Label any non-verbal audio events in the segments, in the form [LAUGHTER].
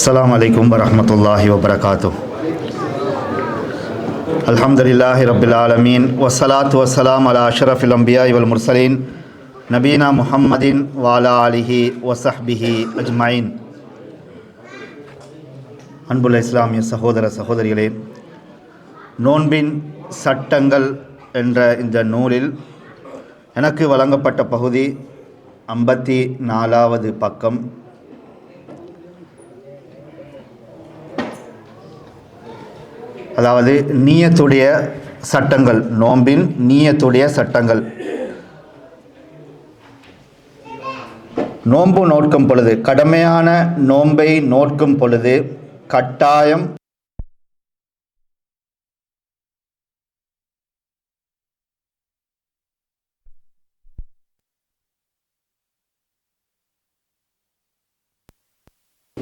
السلام عليكم ورحمة الله وبركاته الحمد لله رب العالمين والصلاة والسلام على أشرف الأنبياء والمرسلين نبينا محمد وعلى آله وصحبه أجمعين அன்புள்ள இஸ்லாமிய சகோதர சகோதரிகளே நோன்பின் சட்டங்கள் என்ற இந்த நூலில் எனக்கு வழங்கப்பட்ட பகுதி ஐம்பத்தி நாலாவது பக்கம் அதாவது நீயத்துடைய சட்டங்கள் நோம்பின் நீயத்துடைய சட்டங்கள். நோன்பு நோட்கும் பொழுது கடமையான நோன்பை நோட்கும் பொழுது கட்டாயம்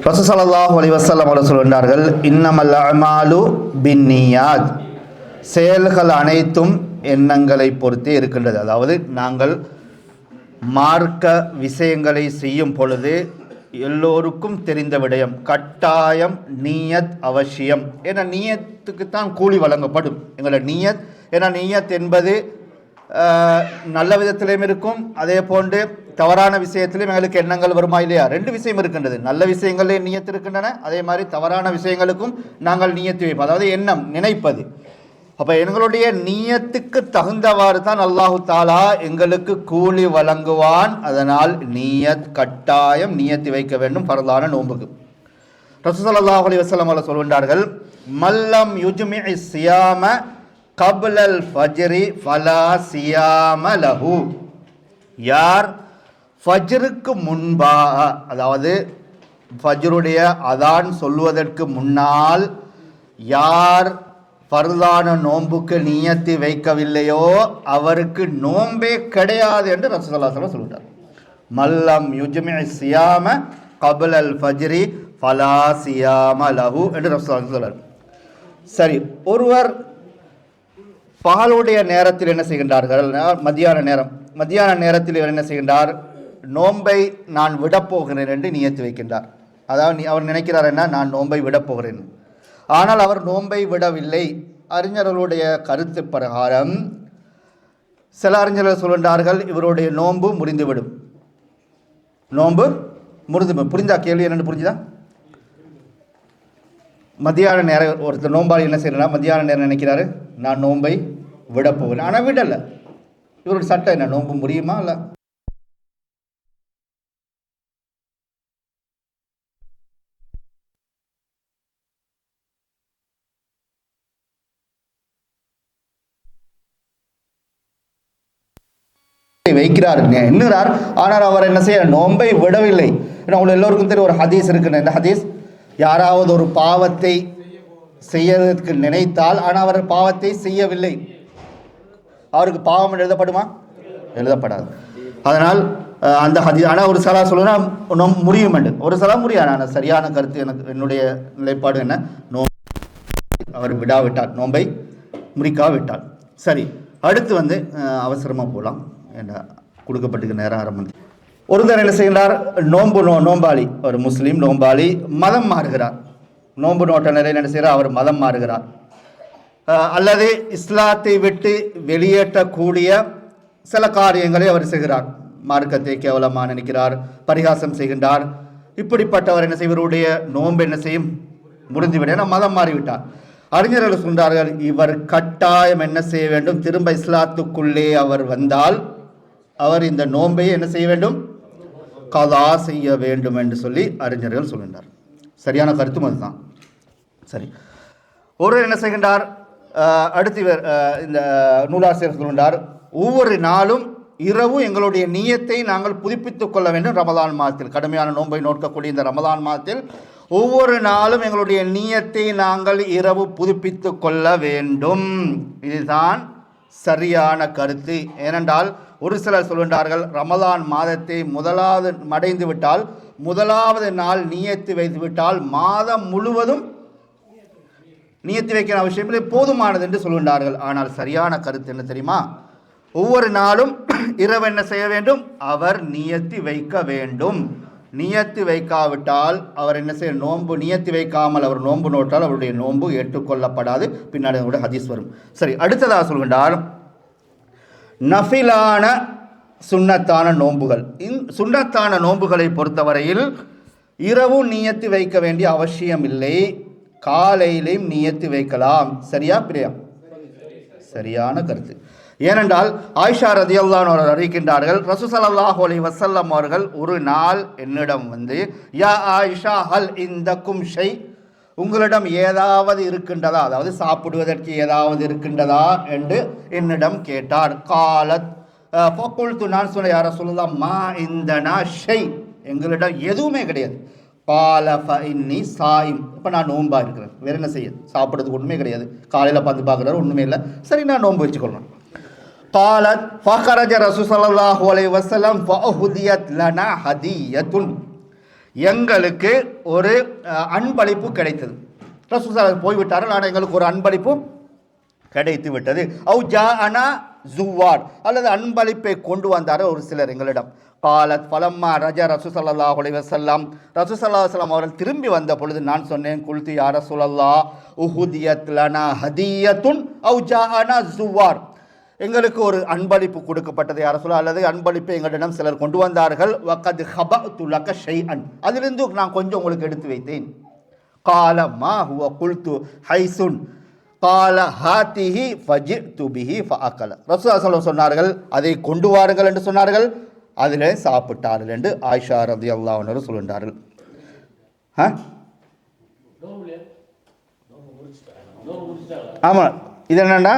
ரசூசல்லாஹு அலைஹி வஸல்லம் அவர்கள் சொல்கின்றார்கள் இன்னமல் அமாலு பின்னியாத். செயல்கள் அனைத்தும் எண்ணங்களை பொறுத்தே இருக்கின்றது. அதாவது நாங்கள் மார்க்க விஷயங்களை செய்யும் பொழுது எல்லோருக்கும் தெரிந்த விடயம் கட்டாயம் நீயத் அவசியம். ஏன்னா நீயத்துக்கு தான் கூலி வழங்கப்படும். எங்களோட நீயத் ஏன்னா நீயத் என்பது நல்ல விதத்திலையும் இருக்கும் அதே போன்று தவறான விஷயத்திலும் எங்களுக்கு எண்ணங்கள் வருமா இல்லையா? ரெண்டு விஷயம் இருக்கின்றது. நல்ல விஷயங்களே நியத்து இருக்கின்றன அதே மாதிரி தவறான விஷயங்களுக்கும் நாங்கள் நீயத்து வைப்போம். அதாவது எண்ணம் நினைப்பது. அப்போ எங்களுடைய நீயத்துக்கு தகுந்தவாறு தான் அல்லாஹு தாலா எங்களுக்கு கூலி வழங்குவான். அதனால் நீயத் கட்டாயம் நீயத்தி வைக்க வேண்டும். பரதான நோன்புக்கு. ரசூசல்லாஹ் அலி வசலம் அவர்கள் சொல்கின்றார்கள் மல்லம் யுஜ்மி சியாம கபுலல் ஃபஜ்ரி ஃபலா சியாம லஹு. யார் ஃபஜ்ருக்கு முன்பாக அதாவது ஃபஜ்ருடைய அதான் சொல்வதற்கு முன்னால் யார் பருதான நோன்புக்கு நியத்தி வைக்கவில்லையோ அவருக்கு நோன்பே கிடையாது என்று ரசூலுல்லாஹி சொல்கிறார் மல்லம் யுஜ்மி சியாம கபுல் அல் ஃபஜ்ரி ஃபலா சியாம லஹு என்று ரசூலுல்லாஹி சொல்கிறார் சரி ஒருவர் பகலுடைய நேரத்தில் என்ன செய்கின்றார்கள்? மத்தியான நேரம் மத்தியான நேரத்தில் என்ன செய்கின்றார்? நோன்பை நான் விடப்போகிறேன் என்று நியத்து வைக்கின்றார். அதாவது அவர் நினைக்கிறார் என்ன? நான் நோன்பை விடப்போகிறேன். ஆனால் அவர் நோன்பை விடவில்லை. அறிஞர்களுடைய கருத்து பிரகாரம் சில அறிஞர்கள் சொல்கின்றார்கள் இவருடைய நோன்பு முறிந்துவிடும். நோன்பு முறிந்து புரிந்தா? கேள்வி என்னென்னு புரிஞ்சுதா? மத்தியான நேரம் ஒருத்தர் நோம்பாளி என்ன செய்யறா மத்தியான நேரம் நினைக்கிறாரு நான் நோன்பை விட ஆனால் விடலை. இவருடைய சட்டம் என்ன? நோன்பு முடியுமா இல்லை வைக்கிறார் எண்ணுகிறார். ஆனால் அவர் என்ன செய்ய நோன்பை விடவில்லை. ஏன்னா உங்களுக்கு எல்லோருக்கும் தெரியும் ஒரு ஹதீஸ் இருக்குன்னு. என்ன ஹதீஸ் யாராவது ஒரு பாவத்தை செய்யறதுக்கு நினைத்தால் ஆனால் அவர் பாவத்தை செய்யவில்லை. அவருக்கு பாவம் எழுதப்படுமா? எழுதப்படாது. அதனால் அந்த ஹதி ஆனால் ஒரு சலா சொல்லுனா முடியும் என்று. ஒரு சலா முடியாது ஆனால் சரியான கருத்து எனக்கு என்னுடைய நிலைப்பாடு என்ன? நோ அவர் விடாவிட்டார் நோன்பை முறிக்காவிட்டார் சரி அடுத்து வந்து அவசரமாக போகலாம் என்ன கொடுக்கப்பட்டிருக்க நேரம் ஆரம்பம். ஒருத்தர் என்ன செய்கிறார் நோன்பு நோ நோம்பாளி ஒரு முஸ்லீம் நோம்பாளி மதம் மாறுகிறார். நோன்பு நோட்ட நிலையில் என்ன செய்கிறார்? அவர் மதம் மாறுகிறார். அல்லது இஸ்லாத்தை விட்டு வெளியேற்றக்கூடிய சில காரியங்களை அவர் செய்கிறார். மார்க்கத்தை கேவலமாக நினைக்கிறார் பரிகாசம் செய்கின்றார். இப்படிப்பட்டவர் என்ன செய்வருடைய நோன்பு என்ன செய்யும்? முடிந்துவிட ஏன்னா மதம் மாறிவிட்டார். அறிஞர்கள் சொல்றார்கள் இவர் கட்டாயம் என்ன செய்ய வேண்டும்? திரும்ப இஸ்லாத்துக்குள்ளே அவர் வந்தால் அவர் இந்த நோன்பை என்ன செய்ய வேண்டும்? கதா செய்ய வேண்டும் என்று சொல்லி அறிஞர்கள் சொல்கின்றார். சரியான கருத்தும் அதுதான். சரி. ஒருவர் என்ன செய்கின்றார்? அடுத்து இவர் இந்த நூலாசிரியர் சொல்கின்றார் ஒவ்வொரு நாளும் இரவு எங்களுடைய நீயத்தை நாங்கள் புதுப்பித்துக் கொள்ள வேண்டும் ரமதான் மாதத்தில். கடுமையான நோன்பை நோக்கக்கூடிய இந்த ரமதான் மாதத்தில் ஒவ்வொரு நாளும் எங்களுடைய நீயத்தை நாங்கள் இரவு புதுப்பித்துக் கொள்ள வேண்டும். இதுதான் சரியான கருத்து. ஏனென்றால் ஒரு சிலர் சொல்கின்றார்கள் ரமலான் மாதத்தை முதலாவது மடைந்து விட்டால் முதலாவது நாள் நியத்து வைத்து விட்டால் மாதம் முழுவதும் நியத்து வைக்கிற அவசியம் இல்லை போதுமானது என்று சொல்கின்றார்கள். ஆனால் சரியான கருத்து என்ன தெரியுமா? ஒவ்வொரு நாளும் [CLEARS THROAT] இரவு என்ன செய்ய வேண்டும்? அவர் நியத்தி வைக்க வேண்டும். நியத்து வைக்காவிட்டால் அவர் என்ன செய்ய நோன்பு நியத்தி வைக்காமல் அவர் நோன்பு நோட்டால் அவருடைய நோன்பு ஏற்றுக்கொள்ளப்படாது. பின்னாடி கூட ஹதீஸ் வரும். சரி அடுத்ததாக சொல்கின்றார் நஃபிலான சுண்ணத்தான நோன்புகள். இந் சுண்ணத்தான நோன்புகளை பொறுத்தவரையில் இரவும் நீயத்து வைக்க வேண்டிய அவசியம் இல்லை காலையிலையும் நீயத்து வைக்கலாம். சரியா பிரியா? சரியான கருத்து. ஏனென்றால் ஆயிஷா ரதியல்லான் அவர்கள் அறிவிக்கின்றார்கள் ரசூசல்லாஹ் அலி வசல்லம் அவர்கள் ஒரு நாள் என்னிடம் வந்து யா ஆயிஷா ஹல் இந்த கும் ஷை உங்களிடம் ஏதாவது இருக்கின்றதா அதாவது சாப்பிடுவதற்கு ஏதாவது இருக்கின்றதா என்று என்னிடம் கேட்டார் காலத் ஃபக்குல்து நான் சொன்ன யார சொல்லலாம் மா இந்தனா ஷை எங்களிடம் எதுவுமே கிடையாது பால ஃப இன்னி சாயிம் இப்போ நான் நோன்பா இருக்கிறேன் வேற என்ன செய்ய சாப்பிட்றதுக்கு ஒன்றுமே கிடையாது காலையில் பார்த்து பார்க்குறாரு ஒன்றுமே இல்லை சரி நான் நோன்பு வச்சுக்கொள்ளலாம் قالت فخرج رسول صلى الله عليه وسلم فأهديت لنا هدية எங்களுக்கு ஒரு அன்பளிப்பு கிடைத்தது. ரசூல் போய்விட்டார்கள் ஆனால் எங்களுக்கு ஒரு அன்பளிப்பு கிடைத்து விட்டது. அவு ஜா அனா ஜுவார். அல்லது அன்பளிப்பை கொண்டு வந்தார் ஒரு சிலர் எங்களிடம். காலத் பலம்மா ரஜா ரசூசல்லா சல்லாஹ் வசல்லாம் ரசூ சல்லா அவர்கள் திரும்பி வந்த பொழுது நான் சொன்னேன் குல்தி யார சுல்லா உஹுதியத் லனா ஹதியத்துன் அவு ஜா அனா ஜுவார். எங்களுக்கு ஒரு அன்பளிப்பு கொடுக்கப்பட்டது யார சொல்ல? அல்லது அன்பளிப்பை எங்களிடம் சிலர் கொண்டு வந்தார்கள். வக்கது ஹப துலக ஷை அன் அதிலிருந்து நான் கொஞ்சம் உங்களுக்கு எடுத்து வைத்தேன். கால மா ஹுவ குல்து ஹைசுன். கால ஹாத்திஹி ஃபஜி துபிஹி ஃபஅக்கல ரசூல் சொன்னார்கள் அதை கொண்டு வாருங்கள் என்று சொன்னார்கள். அதிலே சாப்பிட்டார்கள் என்று ஆயிஷா ரதி அல்லாஹ் சொல்கின்றார்கள் ஆமாம் இது என்னன்னா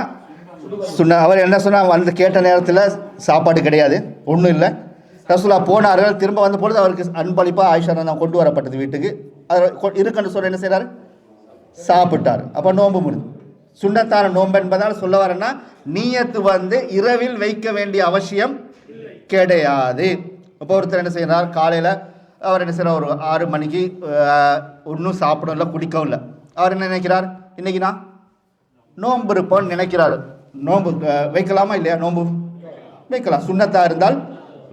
சொன்ன அவர் என்ன சொன்னார் வந்து கேட்ட நேரத்தில் சாப்பாடு கிடையாது ஒன்றும் இல்லை. ரசூலா போனார்கள் திரும்ப வந்த பொழுது அவருக்கு அன்பளிப்பாக ஆயிஷா நான் கொண்டு வரப்பட்டது வீட்டுக்கு. அவர் கொ- இருக்குன்னு சொல்ல என்ன செய்கிறார் சாப்பிட்டார். அப்போ நோன்பு முடிஞ்சு. சுண்ணத்தான நோன்பு என்பதால் சொல்ல வரேன்னா நீயத்து வந்து இரவில் வைக்க வேண்டிய அவசியம் கிடையாது. இப்போ ஒருத்தர் என்ன செய்கிறார் காலையில் அவர் என்ன செய்கிறார் ஒரு ஆறு மணிக்கு ஒன்றும் சாப்பிடவும் இல்லை குடிக்கவும் இல்லை. அவர் என்ன நினைக்கிறார்? இன்னைக்கு நான் நோன்பு இருப்போன்னு நினைக்கிறாரு. நோன்பு வைக்கலாமா இல்லையா நோன்பு? வைக்கலாம். சுண்ணத்தாக இருந்தால்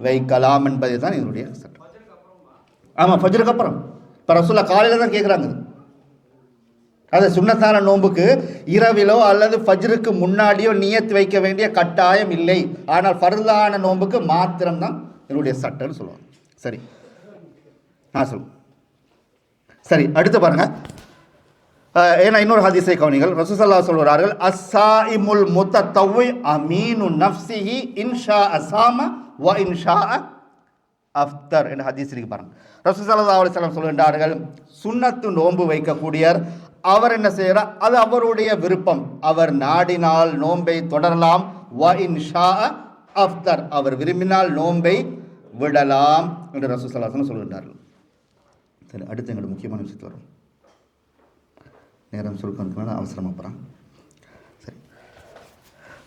வைக்கலாம் என்பதை தான் இதனுடைய சட்டம். ஆமாம் ஃபஜருக்கு அப்புறம். இப்போ ரசூல்லா காலையில் தான் கேட்குறாங்க அது சுண்ணத்தான நோன்புக்கு இரவிலோ அல்லது ஃபஜ்ருக்கு முன்னாடியோ நியத்து வைக்க வேண்டிய கட்டாயம் இல்லை. ஆனால் ஃபர்தான நோன்புக்கு மாத்திரம்தான் இதனுடைய சட்டம்னு சொல்லுவாங்க. சரி. ஆ சொல்லு சரி அடுத்து பாருங்கள் ஏன்னா இன்னொரு ஹதீஸை கவனிகள் ரசூசல்லா சொல்கிறார்கள் அஸ்ஸாஇமுல் முத்த தவ்வை அமீனு நஃப்சிஹி இன்ஷா அசாம வ இன்ஷா அஃப்தர் என்ற ஹதீஸ் இருக்கு பாருங்க. ரசூசல்லா அலிஸ்லாம் சொல்கின்றார்கள் சுண்ணத்து நோன்பு வைக்கக்கூடியர் அவர் என்ன செய்கிறார் அது அவருடைய விருப்பம். அவர் நாடினால் நோன்பை தொடரலாம். வ இன்ஷா அஃப்தர். அவர் விரும்பினால் நோன்பை விடலாம் என்று ரசூசல்லாசன் சொல்கின்றார்கள். சரி அடுத்து எங்களோட முக்கியமான விஷயத்து வரும் நேரம் சுருக்கம்னால அவசரமாக போகிறான் சரி.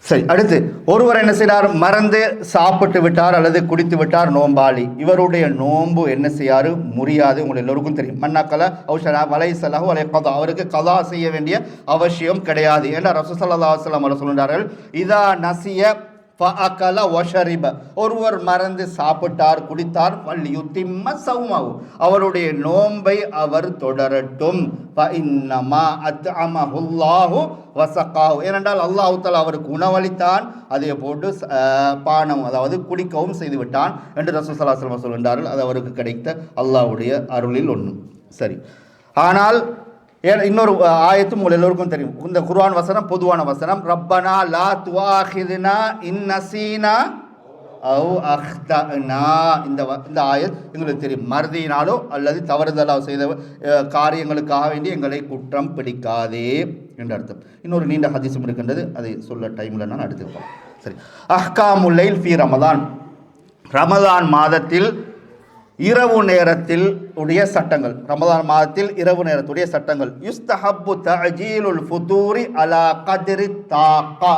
சரி அடுத்து ஒருவர் என்ன செய்கிறார் மறந்து சாப்பிட்டு விட்டார் அல்லது குடித்து விட்டார்? நோம்பாளி. இவருடைய நோன்பு என்ன செய்யாரு? முடியாது உங்களுக்கு எல்லோருக்கும் தெரியும். மன்னாக்கல ஔஷரா வலை சலாஹு வலை கதா அவருக்கு கதா செய்ய வேண்டிய அவசியம் கிடையாது. ஏன்னா ரசூசல்லா அலுவலாம் அவர் சொல்கிறார்கள் இதா நசிய ஃபஅகல ஒஷரிப ஒருவர் மறந்து சாப்பிட்டார் குடித்தார் பல்யுத்திம்ம சௌமவு. அவருடைய நோன்பை அவர் தொடரட்டும். ஃபஇன்னமா அத்அமஹுல்லாஹு வசகாஹு ஏனென்றால் அல்லாஹ் தஆலா அவருக்கு உணவளித்தான் அதை போட்டு பானம் அதாவது குடிக்கவும் செய்துவிட்டான் என்று ரசூல் ஸல்லல்லாஹு சொல்கின்றார்கள். அது அவருக்கு கிடைத்த அல்லாஹுடைய அருளில் ஒன்று சரி. ஆனால் இன்னொரு ஆயத்தும் உங்கள் எல்லோருக்கும் தெரியும். இந்த குர்ஆன் வசனம் பொதுவான வசனம். ரப்பனா லா துவாஹிதுனா இன் நசீனா அஹ்தனா. இந்த வ- இந்த ஆயத் எங்களுக்கு தெரியும். மறதியினாலோ அல்லது தவறுதலாக செய்த காரியங்களுக்காக வேண்டி எங்களை குற்றம் பிடிக்காதே என்று அர்த்தம். இன்னொரு நீண்ட ஹதீஸும் இருக்கின்றது. அதை சொல்ல டைமில் நான் எடுத்துப்போம் சரி. அஹ்காமுல்லைல் ஃபி ரமதான். ரமதான் மாதத்தில் இரவு நேரத்தில் உடைய சட்டங்கள். ரமதான் மாதத்தில் இரவு நேரத்துடைய சட்டங்கள். யுஸ்தஹப்பு தஜீலுல் ஃபுதூரி அலா கதிரி தாக்கா.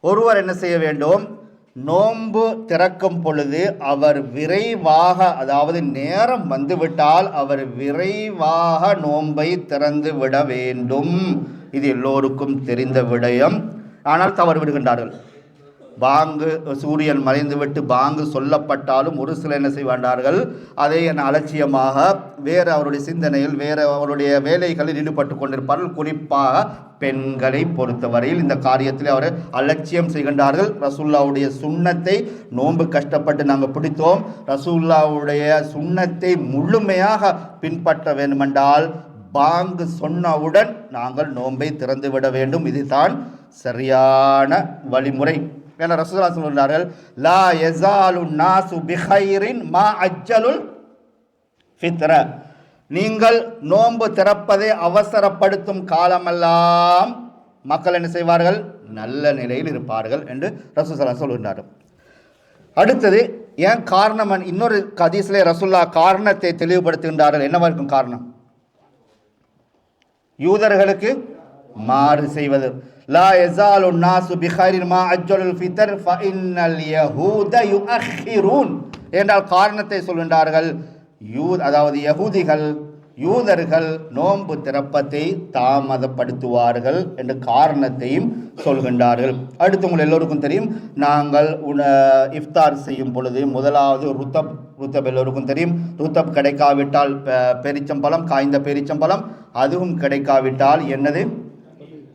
ஒருவர் என்ன செய்ய வேண்டும்? நோன்பு திறக்கும் பொழுது அவர் விரைவாக அதாவது நேரம் வந்துவிட்டால் அவர் விரைவாக நோன்பை திறந்து விட வேண்டும். இது எல்லோருக்கும் தெரிந்த விடயம். ஆனால் தவறு விடுகின்றார்கள். பாங்கு சூரியன் மறைந்துவிட்டு பாங்கு சொல்லப்பட்டாலும் ஒரு சில என்ன செய்வாண்டார்கள்? அதை என அலட்சியமாக வேறு அவருடைய சிந்தனையில் வேறு அவருடைய வேலைகளில் ஈடுபட்டு கொண்டிருப்பார்கள். குறிப்பாக பெண்களை பொறுத்தவரையில் இந்த காரியத்தில் அவர் அலட்சியம் செய்கின்றார்கள். ரசூல்லாவுடைய சுண்ணத்தை நோன்பு கஷ்டப்பட்டு நாங்கள் பிடித்தோம். ரசூல்லாவுடைய சுண்ணத்தை முழுமையாக பின்பற்ற வேண்டுமென்றால் பாங்கு சொன்னவுடன் நாங்கள் நோன்பை திறந்துவிட வேண்டும். இதுதான் சரியான வழிமுறை. என ரசூலா சொல்கிறார்கள் லா எசாலு நாசு பிஹைரின் மா அஜ்ஜலுல் ஃபித்ர. நீங்கள் நோன்பு திறப்பதை அவசரப்படுத்தும் காலமெல்லாம் மக்கள் என்ன செய்வார்கள்? நல்ல நிலையில் இருப்பார்கள் என்று ரசூசலா சொல்கிறார் அடுத்தது ஏன் காரணம் இன்னொரு கதீஸ்லே ரசுல்லா காரணத்தை தெளிவுபடுத்துகின்றார்கள். என்னவா இருக்கும் காரணம்? யூதர்களுக்கு மாறு செய்வது. லா யஸாலு நாசு பிஹைரின் மா அஜ்ஜலுல் ஃபித்ர் ஃபஇன்னல் யஹூத யுஅக்கிரூன் என்றால் காரணத்தை சொல்கின்றார்கள். யூ அதாவது யகூதிகள் யூதர்கள் நோன்பு திறப்பத்தை தாமதப்படுத்துவார்கள் என்ற காரணத்தையும் சொல்கின்றார்கள். அடுத்து உங்கள் எல்லோருக்கும் தெரியும் நாங்கள் உண இஃப்தார் செய்யும் பொழுது முதலாவது ருத்தப் ருத்தப் எல்லோருக்கும் தெரியும். ருத்தப் கிடைக்காவிட்டால் பெ- பெரிச்சம்பழம் காய்ந்த பெரிச்சம்பழம் அதுவும் கிடைக்காவிட்டால் என்னது?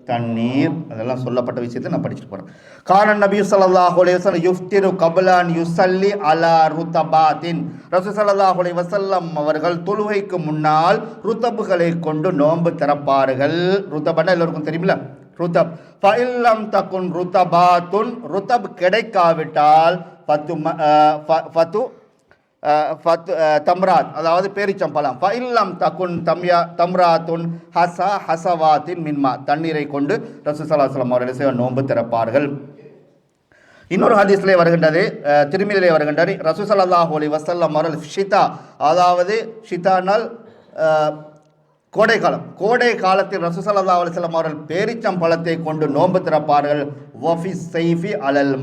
தண்ணீர் அதெல்லாம் சொல்லப்பட்ட விஷயத்தை நான் படிச்சுட்டு போகிறேன் காரன் நபி ஸல்லல்லாஹு அலைஹி வஸல்லம் யுஃப்திரு கபலான் யுசல்லி அலா ருத்தபாத்தின். ரசு ஸல்லல்லாஹு அலைஹி வசல்லம் அவர்கள் தொழுகைக்கு முன்னால் ருத்தபுகளை கொண்டு நோன்பு திறப்பார்கள். ருத்தபன்னா எல்லோருக்கும் தெரியுமில்ல? ருத்தப். ஃபஇல்லம் தக்குன் ருத்தபாத்துன் ருத்தப் கிடைக்காவிட்டால் ஃபத்து ம- ஃபத்து ஃபத்- தம்ராத் அதாவது பேரிச்சம்பழம். ஃபைல்லம் தகுன் தம்யா தம்ராத்துன் ஹசா ஹசவாத்தின் மின்மா தண்ணீரை கொண்டு ரசூசலாசலம் அவர்கள் செய்ய நோன்பு திறப்பார்கள். இன்னொரு ஹதீஸ்லே வருகின்றது அஹ், திருமதியிலே வருகின்றது ரசூசல்லாஹு அலைஹி வசல்லம் அவர்கள் ஷிதா அதாவது ஷிதானால் அஹ், கோடை காலம். கோடை காலத்தில் ரசூசல்லா அலிஸ்லாம் அவர்கள் பேரிச்சம்பழத்தை கொண்டு நோன்பு திறப்பார்கள். வஃபி சைஃபி அலல்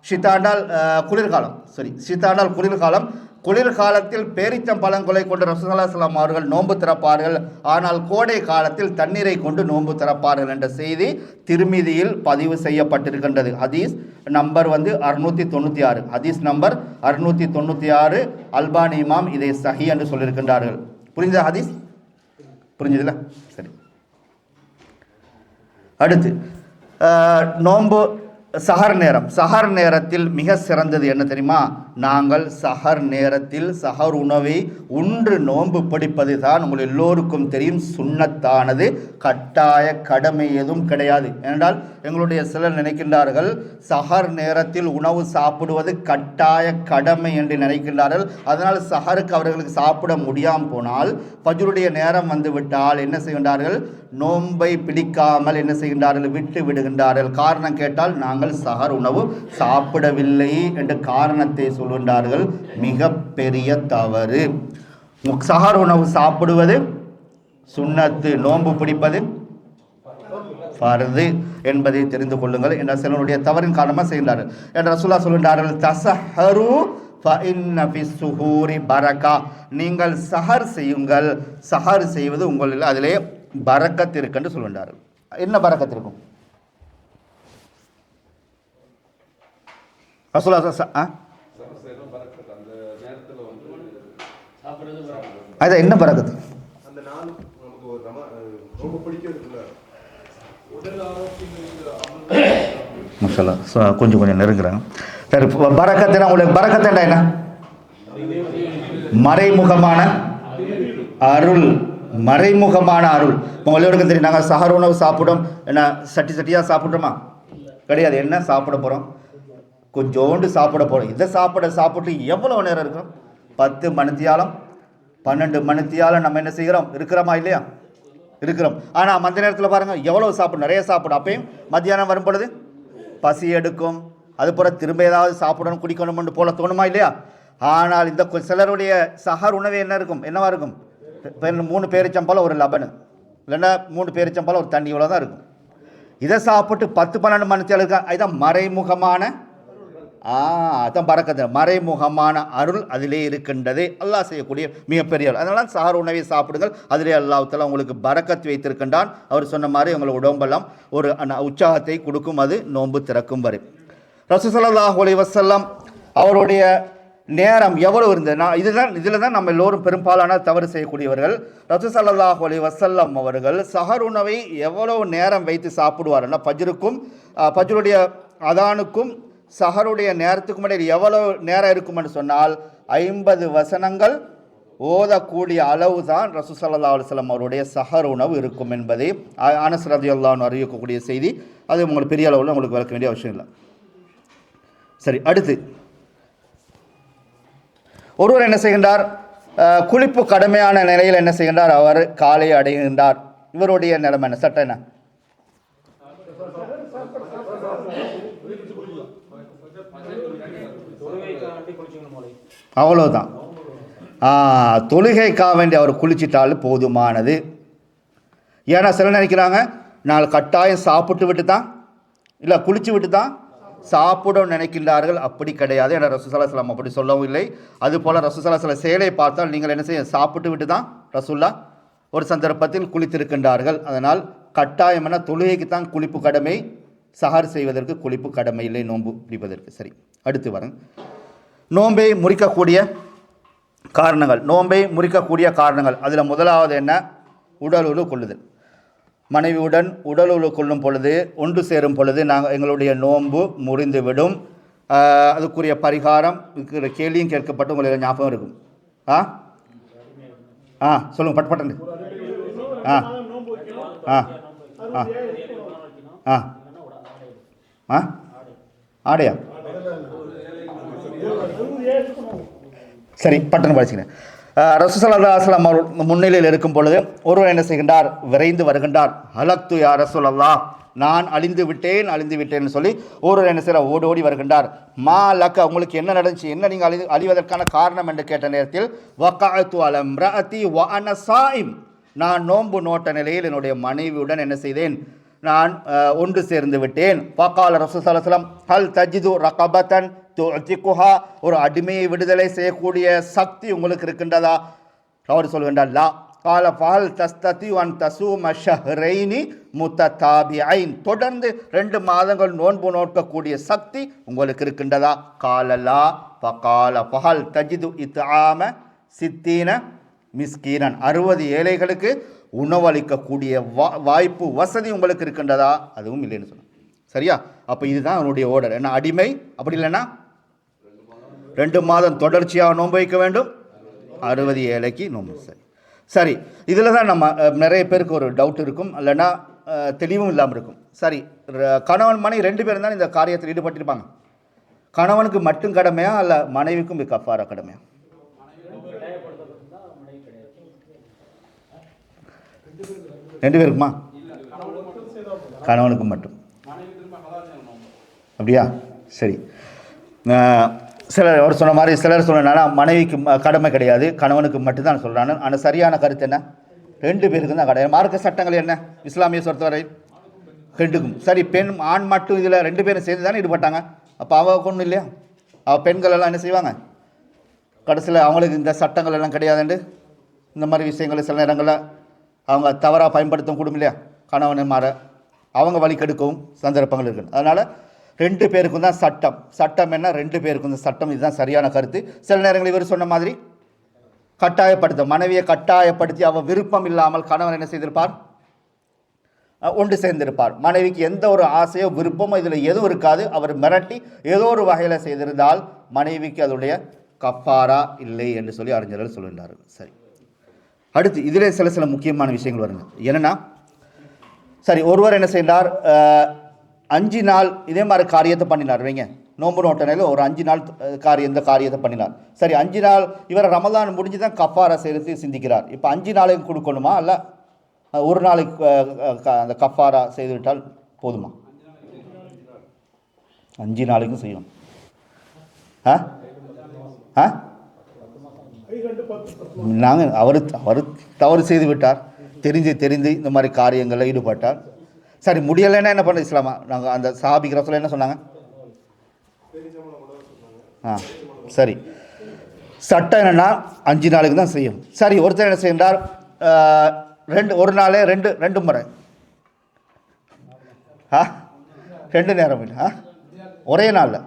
மா ஷிதாண்டால் குளிர்காலம் சரி ஷிதாண்டால் குளிர்காலம். குளிர்காலத்தில் பேரிச்சம்பழங்களை கொண்டு ரசூசல்லாஸ்லாம் அவர்கள் நோன்பு திறப்பார்கள். ஆனால் கோடை காலத்தில் தண்ணீரை கொண்டு நோன்பு திறப்பார்கள் என்ற செய்தி திருமிதியில் பதிவு செய்யப்பட்டிருக்கின்றது. ஹதீஸ் நம்பர் வந்து அறுநூற்றி தொண்ணூற்றி ஆறு. ஹதீஸ் நம்பர் அறுநூற்றி தொண்ணூற்றி ஆறு. அல்பானி இமாம் இதை சஹி என்று சொல்லியிருக்கின்றார்கள். புரிஞ்ச ஹதீஸ்? புரிஞ்சுதுல? சரி. அடுத்து நோன்பு சஹர் நேரம். சஹர் நேரத்தில் மிக சிறந்தது என்ன தெரியுமா? நாங்கள் சஹர் நேரத்தில் சஹர் உணவை உன்று நோன்பு பிடிப்பது தான் உங்கள் எல்லோருக்கும் தெரியும் சுண்ணத்தானது. கட்டாய கடமை எதுவும் கிடையாது. ஏனென்றால் எங்களுடைய சிலர் நினைக்கின்றார்கள் சஹர் நேரத்தில் உணவு சாப்பிடுவது கட்டாய கடமை என்று நினைக்கின்றார்கள். அதனால் சஹருக்கு அவர்களுக்கு சாப்பிட முடியாமல் போனால் ஃபஜ்ருடைய நேரம் வந்துவிட்டால் என்ன செய்கின்றார்கள்? நோன்பை பிடிக்காமல் என்ன செய்கின்றார்கள்? விட்டு விடுகின்றார்கள். காரணம் கேட்டால் நாங்கள் சகர் உணவு சாப்பிடவில்லை என்ற காரணத்தை சொல்கின்றார்கள். மிக பெரிய தவறு. சகர் உணவு சாப்பிடுவது சுண்ணத்து நோன்பு பிடிப்பது பருது என்பதை தெரிந்து கொள்ளுங்கள் என்ற சிலருடைய தவறின் காரணமாக செய்கின்றார்கள். என்ற ரசுல்லா சொல்கின்றார்கள் தசஹரு சுஹூரி பரக்கா. நீங்கள் சஹர் செய்யுங்கள். சஹர் செய்வது உங்களில் அதிலே பறக்கத்திற்கென்று இருக்குன்னு சொல்கின்றார்கள். என்ன பறக்கத்திற்கும் ரசூலா சார் ஆ? அதான் என்ன பரக்கத்து மசாலா கொஞ்சம் கொஞ்சம் நெருங்குறாங்க சரி பறக்கத்தினா உங்களுக்கு பரக்கத்துண்டா என்ன? மறைமுகமான அருள். மறைமுகமான அருள். உங்கள் எல்லோருக்கும் தெரியும் நாங்கள் சஹர் உணவு சாப்பிடும் என்ன சட்டி சட்டியாக சாப்பிட்றோமா? கிடையாது. என்ன சாப்பிட போகிறோம் கொஞ்சோண்டு சாப்பிட போகிறோம் இதை சாப்பிட சாப்பிட்டு எவ்வளோ நேரம் இருக்கும்? பத்து மணித்தியாலம் பன்னெண்டு மணித்தியாலம் நம்ம என்ன செய்கிறோம்? இருக்கிறோமா இல்லையா? இருக்கிறோம். ஆனால் மந்த நேரத்தில் பாருங்கள் எவ்வளோ சாப்பிடும் நிறைய சாப்பிடும் அப்பயும் மத்தியானம் வரும் பொழுது பசி எடுக்கும். அதுபோல் திரும்ப ஏதாவது சாப்பிடணும் குடிக்கணும்னு போல தோணுமா இல்லையா? ஆனால் இந்த சிலருடைய சஹர் உணவு என்ன இருக்கும்? என்னவா இருக்கும்? மூணு பேரிச்சம்பழம் ஒரு லபனு. இல்லைன்னா மூணு பேரிச்சம்பழம் ஒரு தண்ணி இவ்வளோ தான் இருக்கும். இதை சாப்பிட்டு பத்து பன்னெண்டு மணி இருக்கா? இதான் மறைமுகமான அதான் பறக்கத்து மறைமுகமான அருள் அதிலே இருக்கின்றதே. அல்லாஹ் செய்யக்கூடிய மிகப்பெரிய அருள். அதனால சார் உணவை சாப்பிடுங்கள். அதிலே அல்லாஹத்தில் உங்களுக்கு பறக்கத்து வைத்திருக்கின்றான். அவர் சொன்ன மாதிரி உங்களை உடம்பெல்லாம் ஒரு உற்சாகத்தை கொடுக்கும். அது நோன்பு திறக்கும் வரை. ரசூசல்லாஹ் அலைஹி வஸல்லம் அவருடைய நேரம் எவ்வளவு இருந்தது? நான் இதுதான் இதில் தான் நம்ம எல்லோரும் பெரும்பாலான தவறு செய்யக்கூடியவர்கள். ரசூசல்லாஹ் அலைஹி வசல்லம் அவர்கள் சஹர் உணவை எவ்வளவு நேரம் வைத்து சாப்பிடுவார்னா பஜ்ருக்கும் பஜ்ருடைய அதானுக்கும் சஹருடைய நேரத்துக்கு முன்னாடி எவ்வளவு நேரம் இருக்கும்னு சொன்னால் ஐம்பது வசனங்கள் ஓதக்கூடிய அளவு தான் ரசூசல்லா அலுவலம் அவருடைய சஹர் உணவு இருக்கும் என்பதை அ- ரதியுல்லான்னு அறிவிக்கக்கூடிய செய்தி. அது உங்களுக்கு பெரிய அளவில் உங்களுக்கு விளக்க வேண்டிய அவசியம் இல்லை. சரி அடுத்து. ஒருவர் என்ன செய்கின்றார்? குளிப்பு கடுமையான நிலையில் என்ன செய்கின்றார்? அவர் காலை அடைகின்றார். இவருடைய நிலைமை என்ன? சட்டம் என்ன? அவ்வளோதான் தொழுகைக்காக வேண்டி அவர் குளிச்சிட்டாலும் போதுமானது. ஏன்னா சில நினைக்கிறாங்க? நான் கட்டாயம் சாப்பிட்டு விட்டு தான் இல்லை குளிச்சு விட்டு தான் சாப்பிட நினைக்கின்றார்கள். அப்படி கிடையாது. என ரசூசலாஸ்லாம் அப்படி சொல்லவும் இல்லை. அதுபோல் ரசூசலாஸ்ல செயலை பார்த்தால் நீங்கள் என்ன செய்ய சாப்பிட்டு விட்டு தான் ரசூல்லா ஒரு சந்தர்ப்பத்தில் குளித்திருக்கின்றார்கள். அதனால் கட்டாயம் என தொழுகைக்கு தான் குளிப்பு கடமை. சகார் செய்வதற்கு குளிப்பு கடமை இல்லை நோன்பு பிடிப்பதற்கு. சரி அடுத்து வரேன். நோன்பை முறிக்கக்கூடிய காரணங்கள். நோன்பை முறிக்கக்கூடிய காரணங்கள். அதில் முதலாவது என்ன? உடலுறு கொள்ளுதல். மனைவியுடன் உடலுறு கொள்ளும் பொழுது ஒன்று சேரும் பொழுது நாங்கள் எங்களுடைய நோன்பு முறிந்து விடும் அதுக்குரிய பரிகாரம் இருக்கிற கேள்வியும் கேட்கப்பட்டு உங்களுக்கு ஞாபகம் இருக்கும். ஆ? ஆ சொல்லுங்கள் பட் பட்டண்டு ஆ. ஆ. ஆ. ஆ. ஆ? ஆடையா? சரி பட்டன் படிச்சுக்கிறேன். ரசூசல்லா அஸ்லாம் அவர் முன்னிலையில் இருக்கும் பொழுது ஒருவர் என்ன செய்கின்றார்? விரைந்து வருகின்றார். அலக்து யா ரசூலல்லா நான் அழிந்து விட்டேன் அழிந்து விட்டேன்னு சொல்லி ஒருவர் என்ன செய்கிறார்? ஓடி ஓடி வருகின்றார். மா லக்க உங்களுக்கு என்ன நடந்துச்சு? என்ன நீங்கள் அழி அழிவதற்கான காரணம் என்று கேட்ட நேரத்தில் வக்காத்து அலம் ரஅதி வ அனசாயிம் நான் நோன்பு நோட்ட நிலையில் என்னுடைய மனைவியுடன் என்ன செய்தேன்? நான் ஒன்று சேர்ந்து விட்டேன். ஃபகால ரசூசலம் ஹல் தஜிது ரகபத்தன் துஅதிகுஹா ஒரு அடிமையை விடுதலை செய்யக்கூடிய சக்தி உங்களுக்கு இருக்கின்றதா? அவர் சொல்கின்றார் லா. கால ஃபால் தஸ்ததி ஒன் தசு மஷஹரைனி முத்த தாபி முத்ததாபிஐன். தொடர்ந்து ரெண்டு மாதங்கள் நோன்பு நோக்கக்கூடிய சக்தி உங்களுக்கு இருக்கின்றதா? காலலா பகால பஹல் தஜிது இத்ஆம சித்தீன மிஸ்கீனன். அறுபது ஏழைகளுக்கு உணவளிக்கக்கூடிய வா வாய்ப்பு வசதி உங்களுக்கு இருக்கின்றதா? அதுவும் இல்லைன்னு சொல்லணும் சரியா? அப்போ இதுதான் அவனுடைய ஓர்டர் என்ன அடிமை? அப்படி இல்லைன்னா? ரெண்டு மாதம் தொடர்ச்சியாக நோன்பு வைக்க வேண்டும். அறுபது ஏழைக்கு நோன்பு. சரி. சரி. இதில் தான் நம்ம நிறைய பேருக்கு ஒரு டவுட் இருக்கும். இல்லைன்னா தெளிவும் இல்லாமல் இருக்கும். சரி. கணவன் மனைவி ரெண்டு பேரும் தான் இந்த காரியத்தில் ஈடுபட்டிருப்பாங்க. கணவனுக்கு மட்டும் கடமையா? இல்லை மனைவிக்கும் இது கஃபாரா கடமையா? ரெண்டு பேருக்குமா கணவனுக்கு மட்டும். அப்படியா? சரி. சிலர் அவர் சொன்ன மாதிரி சிலர் சொன்னா மனைவிக்கு ம- கடமை கிடையாது கணவனுக்கு மட்டும்தான் சொல்கிறாங்க ஆனால் சரியான கருத்து என்ன? ரெண்டு பேருக்கு தான் கிடையாது மார்க்க சட்டங்கள் என்ன? இஸ்லாமிய பொறுத்தவரை ரெண்டுக்கும். சரி பெண் ஆண் மட்டும் இதில் ரெண்டு பேரும் சேர்ந்து தானே ஈடுபட்டாங்க. அப்போ அவ ஒன்றும் இல்லையா? அவள் பெண்கள் எல்லாம் என்ன செய்வாங்க? கடைசியில் அவங்களுக்கு இந்த சட்டங்கள் எல்லாம் கிடையாதுண்டு. இந்த மாதிரி விஷயங்களை சில நேரங்களில் அவங்க தவறாக பயன்படுத்தும் கூடும் இல்லையா? கணவனை மாற அவங்க வழி கெடுக்கவும் சந்தர்ப்பங்கள் இருக்குது அதனால் ரெண்டு பேருக்கும் தான் சட்டம். சட்டம் என்ன? ரெண்டு பேருக்கும் தான் சட்டம். இதுதான் சரியான கருத்து. சில நேரங்களில் இவர் சொன்ன மாதிரி கட்டாயப்படுத்த மனைவியை கட்டாயப்படுத்தி அவள் விருப்பம் இல்லாமல் கணவன் என்ன செய்திருப்பார்? ஒன்று சேர்ந்திருப்பார். மனைவிக்கு எந்த ஒரு ஆசையோ விருப்பமோ இதில் எதுவும் இருக்காது. அவர் மிரட்டி ஏதோ ஒரு வகையில் செய்திருந்தால் மனைவிக்கு அதனுடைய கப்பாரா இல்லை என்று சொல்லி அறிஞர்கள் சொல்கின்றார்கள். சரி. அடுத்து இதில் சில சில முக்கியமான விஷயங்கள் வருங்க என்னன்னா சரி ஒருவர் என்ன செய்தார் அஞ்சு நாள் இதே மாதிரி காரியத்தை பண்ணினார் வைங்க. நோம்பு நோட்டனையில் ஒரு அஞ்சு நாள் காரியம் இந்த காரியத்தை பண்ணினார். சரி அஞ்சு நாள் இவர் ரமதான் முடிஞ்சு தான் கஃபாரா செய்து சிந்திக்கிறார். இப்போ அஞ்சு நாளைக்கு கொடுக்கணுமா அல்ல ஒரு நாளைக்கு அந்த கஃபாரா செய்துவிட்டால் போதுமா? அஞ்சு நாளைக்கும் செய்யணும். ஆ? ஆ? நாங்கள் அவர் அவர் தவறு செய்து விட்டார். தெரிஞ்சு தெரிந்து இந்த மாதிரி காரியங்களில் ஈடுபட்டார். சரி முடியலைன்னா என்ன பண்ண இஸ்லாமா? நாங்கள் அந்த சாபிக் ரசூல் என்ன சொன்னாங்க? ஆ சரி. சட்டம் என்னன்னா அஞ்சு நாளுக்கு தான் செய்யும். சரி ஒருத்தர் என்ன செய்கின்றார்? ரெண்டு ஒரு நாளே ரெண்டு ரெண்டு முறை. ஆ ரெண்டு நேரம் இல்லை. ஆ ஒரே நாளில்.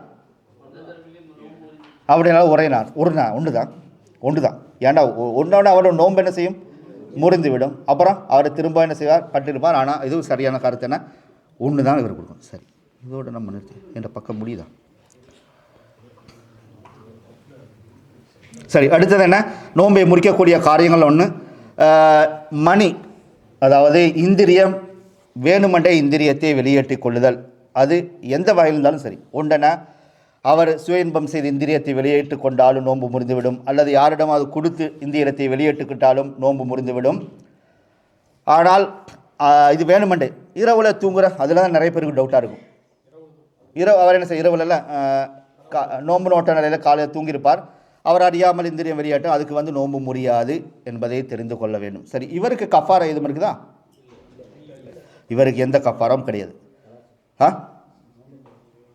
அப்படினால ஒரே நாள் ஒரு நாள் ஒன்று தான். ஒன்று தான் ஏன்டா ஒன்றோட அவரோட நோன்பு என்ன செய்யும்? முறிந்து விடும் அப்புறம் அவர் திரும்ப என்ன செய்வார்? பட்டிருப்பார். ஆனால் இதுவும் சரியான கருத்து என்ன? ஒன்று தான் இவர் கொடுக்கணும். சரி இதோட நம்ம நிறுத்தி. என்ற பக்கம் முடியுதா? சரி அடுத்தது என்ன? நோன்பை முறிக்கக்கூடிய காரியங்கள் ஒன்று மணி அதாவது இந்திரியம் வேணுமென்றே இந்திரியத்தை வெளியேற்றி கொள்ளுதல். அது எந்த வகையில் இருந்தாலும் சரி. ஒன்றென அவர் சுய இன்பம் செய்து இந்திரியத்தை வெளியேற்று கொண்டாலும் நோன்பு முறிந்துவிடும். அல்லது யாரிடமாவது கொடுத்து இந்திரியத்தை வெளியேற்றுக்கிட்டாலும் நோன்பு முறிந்துவிடும். ஆனால் இது வேணுமெண்டே இரவில் தூங்குற அதில் தான் நிறைய பேருக்கு டவுட்டாக இருக்கும். இரவு அவர் என்ன செய்ய இரவுலலாம் நோன்பு நோட்ட நிலையில் காலையில் தூங்கியிருப்பார். அவர் அறியாமல் இந்திரியம் வெளியாட்டும் அதுக்கு வந்து நோன்பு முடியாது என்பதை தெரிந்து கொள்ள வேண்டும். சரி இவருக்கு கஃபாரம் எதுவும் இருக்குதா? இவருக்கு எந்த கஃபாரம் கிடையாது. ஆ?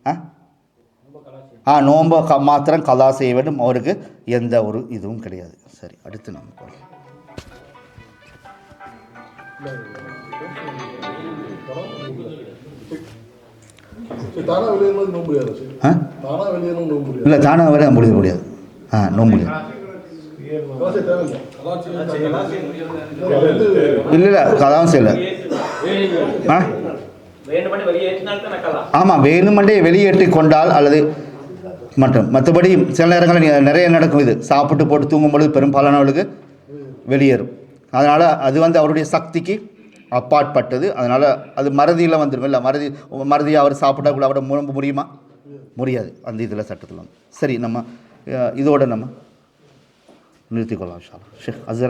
ஆ? ஆ நோன்பை க மாத்திரம் கலா செய்ய வேண்டும். அவருக்கு எந்த ஒரு இதுவும் கிடையாது. சரி அடுத்து நம்ம போகலாம். நோம்ப நோம்ப இல்லை தானே வர முடிய முடியாது. ஆ நோன்பு முடியாது. இல்லை இல்லை கதாவும் செய்யலை. ஆ? ஆமாம் வேணுமென்றே வெளியேற்றி கொண்டால் அல்லது மற்றும் மற்றபடி சில நேரங்களில் நிறைய நடக்கும் இது. சாப்பிட்டு போட்டு தூங்கும் பொழுது பெரும்பாலானவர்களுக்கு வெளியேறும். அதனால் அது வந்து அவருடைய சக்திக்கு அப்பாற்பட்டது. அதனால் அது மறதியில் வந்துடும் இல்லை மறதி மறதி அவர் சாப்பிட்டா கூட அவரை முழம்ப முடியுமா? முடியாது. அந்த இதில் சட்டத்தில் சரி நம்ம இதோடு இதோட நம்ம நிறுத்திக்கொள்ளலாம் ஷா ஷேக் அசர்